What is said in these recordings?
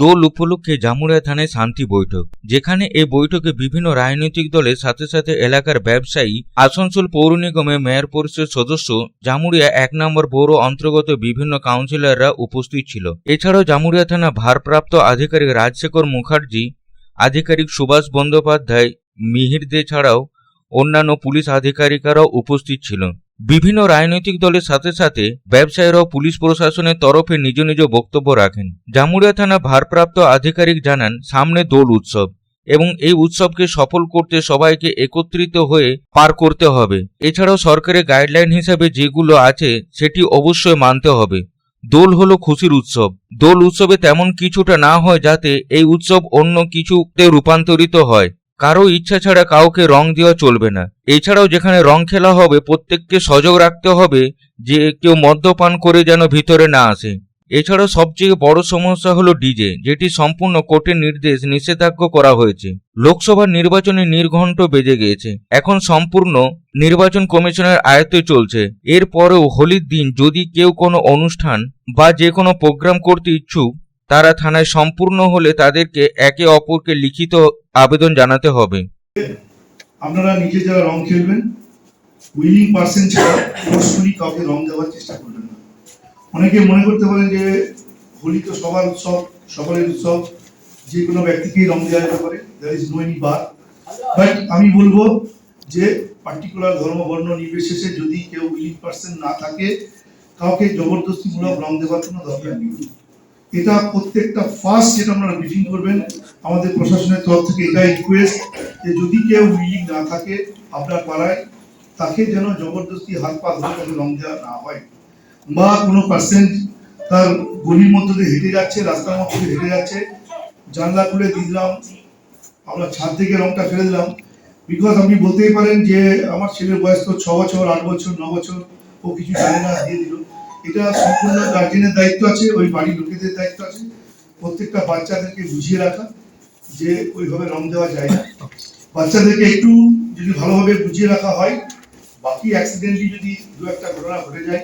দোল উপলক্ষে জামুড়িয়া থানায় শান্তি বৈঠক, যেখানে এই বৈঠকে বিভিন্ন রাজনৈতিক দলের সাথে সাথে এলাকার ব্যবসায়ী, আসানসোল পৌর নিগমের মেয়র পরিষদ সদস্য, জামুড়িয়া এক নম্বর পৌর অন্তর্গত বিভিন্ন কাউন্সিলররা উপস্থিত ছিল। এছাড়াও জামুড়িয়া থানা ভারপ্রাপ্ত আধিকারিক রাজশেখর মুখার্জি, আধিকারিক সুভাষ বন্দ্যোপাধ্যায়, মিহির দে ছাড়াও অন্যান্য পুলিশ আধিকারিকরাও উপস্থিত ছিল বিভিন্ন রাজনৈতিক দলের সাথে সাথে ব্যবসায়ীরাও পুলিশ প্রশাসনের তরফে নিজ নিজ বক্তব্য রাখেন। জামুড়িয়া থানা ভারপ্রাপ্ত আধিকারিক জানান, সামনে দোল উৎসব এবং এই উৎসবকে সফল করতে সবাইকে একত্রিত হয়ে পার করতে হবে। এছাড়াও সরকারের গাইডলাইন হিসেবে যেগুলো আছে, সেটি অবশ্যই মানতে হবে। দোল হলো খুশির উৎসব। দোল উৎসবে তেমন কিছুটা না হয় যাতে এই উৎসব অন্য কিছুতে রূপান্তরিত হয়। কারও ইচ্ছা ছাড়া কাউকে রং দেওয়া চলবে না। এছাড়াও যেখানে রং খেলা হবে, প্রত্যেককে সজাগ রাখতে হবে যে কেউ মদ্যপান করে যেন ভিতরে না আসে। এছাড়াও সবচেয়ে বড় সমস্যা হলো ডিজে, যেটি সম্পূর্ণ কোর্টের নির্দেশ, নিষেধাজ্ঞ করা হয়েছে। লোকসভার নির্বাচনে নির্ঘণ্ট বেজে গিয়েছে। এখন সম্পূর্ণ নির্বাচন কমিশনের আয়ত্তে চলছে। এরপরেও হোলির দিন যদি কেউ কোনো অনুষ্ঠান বা যে কোনো প্রোগ্রাম করতে ইচ্ছুক তারা থানায় সম্পূর্ণ হলে তাদেরকে একে অপরকে লিখিত আবেদন জানাতে হবে। আপনারা নিজে যারা রং খেলবেন। উইলিং পার্সন ছাড়া ফোর্সফুলি কাউকে রং দেওয়ার চেষ্টা করবেন না। অনেকে মনে করতে পারেন যে হোলি তো সবার উৎসব, সকলের উৎসব, যে কোনো ব্যক্তিকেই রং দেওয়া যেতে পারে। There is no any bar but আমি বলব যে পার্টিকুলার ধর্ম বর্ণ নির্বিশেষে যদি কেউ উইলিং পার্সন না থাকে, কাউকে জবরদস্তিমূলক রং দেওয়ার কোনো দরকার নেই। এটা প্রত্যেকটা ফার্স্ট যেটা আপনারা ব্রিফিং করবেন, আমাদের প্রশাসনের তরফ থেকে এটা রিকোয়েস্ট যে যদি কেউ উইলিং না থাকে আপনার পাড়ায়, তাকে যেন জবরদস্তি হাত পা ধরে তাকে রং দেওয়া না হয় বা কোনো পার্সেন্ট তার গলির মধ্যে দিয়ে হেঁটে যাচ্ছে, রাস্তার মধ্যে দিয়ে হেঁটে যাচ্ছে, জানলা খুলে দিলাম, আমরা ছাদ থেকে রংটা ফেলে দিলাম। বিকজ আপনি বলতেই পারেন যে আমার ছেলের বয়স তো ছ বছর, আট বছর, ন বছর, ও কিছু জানে না, দিয়ে দিল। এটা সম্পূর্ণ গার্জেনের দায়িত্ব আছে, ওই বাড়ির লোকেদের দায়িত্ব আছে। প্রত্যেকটা বাচ্চাদেরকে বুঝিয়ে রাখা যে ওইভাবে রং দেওয়া যায় না। বাচ্চাদেরকে একটু যদি ভালোভাবে বুঝিয়ে রাখা হয়, বাকি অ্যাক্সিডেন্টলি যদি দু একটা ঘটনা ঘটে যায়,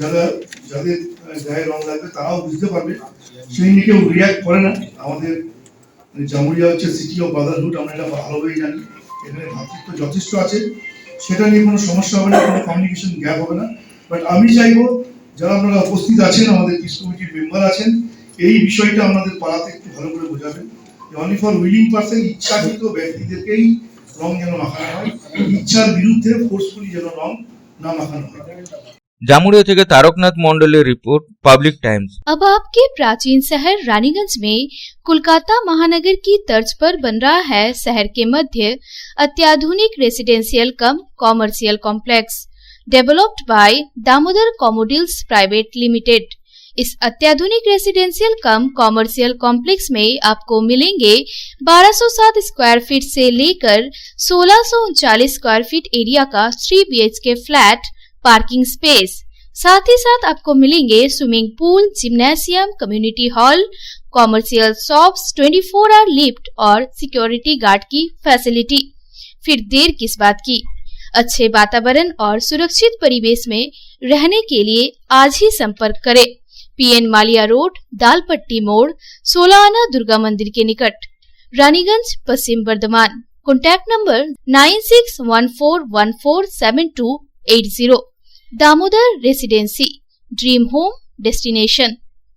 যারা, যাদের গায়ে রং লাগবে তারাও বুঝতে পারবে। সেই নিয়ে কেউ রিয়াক্ট করে না। আমাদের মানে জামুরিয়া হচ্ছে সিটি অফ ব্রাদারহুড আমরা এটা ভালোভাবেই জানি। এখানে ভাতৃত্ব যথেষ্ট আছে। সেটা নিয়ে কোনো সমস্যা হবে না, কোনো কমিউনিকেশন গ্যাপ হবে না। বাট আমি চাইব যারা আপনারা উপস্থিত আছেন আমাদের পিস কমিটির মেম্বার আছেন এই বিষয়টা আমাদের পাড়াতে একটু ভালো করে বোঝাবেন অনলি ফর উইলিং পার্সন ইচ্ছাকৃত ব্যক্তিদেরকেই রং যেন মাখানো হয় ইচ্ছার বিরুদ্ধে ফোর্সফুলি যেন রং না মাখানো হয় জামুড়িয়া থেকে তারকনাথ মন্ডলের রিপোর্ট পাবলিক টাইমস अब आपके प्राचीन शहर रानीगंज में कोलकाता महानगर की तर्ज पर बन रहा है शहर के मध्य अत्याधुनिक residential cum commercial complex developed by Damodar कॉमोडिल्स private limited. इस अत्याधुनिक रेसिडेंशियल कम कॉमर्शियल कॉम्प्लेक्स में आपको मिलेंगे 1207 स्क्वायर फीट से लेकर सोलह स्क्वायर फीट एरिया का three BHK flat, parking space. साथ ही साथ आपको मिलेंगे swimming pool gymnasium community hall, commercial shops 24 hour lift और सिक्योरिटी गार्ड की फैसिलिटी। फिर देर किस बात की? अच्छे वातावरण और सुरक्षित परिवेश में रहने के लिए आज ही संपर्क करें। पीएन मालिया रोड, दालपट्टी मोड़, सोलाना दुर्गा मंदिर के निकट। Raniganj, Paschim Bardhaman contact number nine six one four one four seven two eight zero. Damodar residency, dream home destination.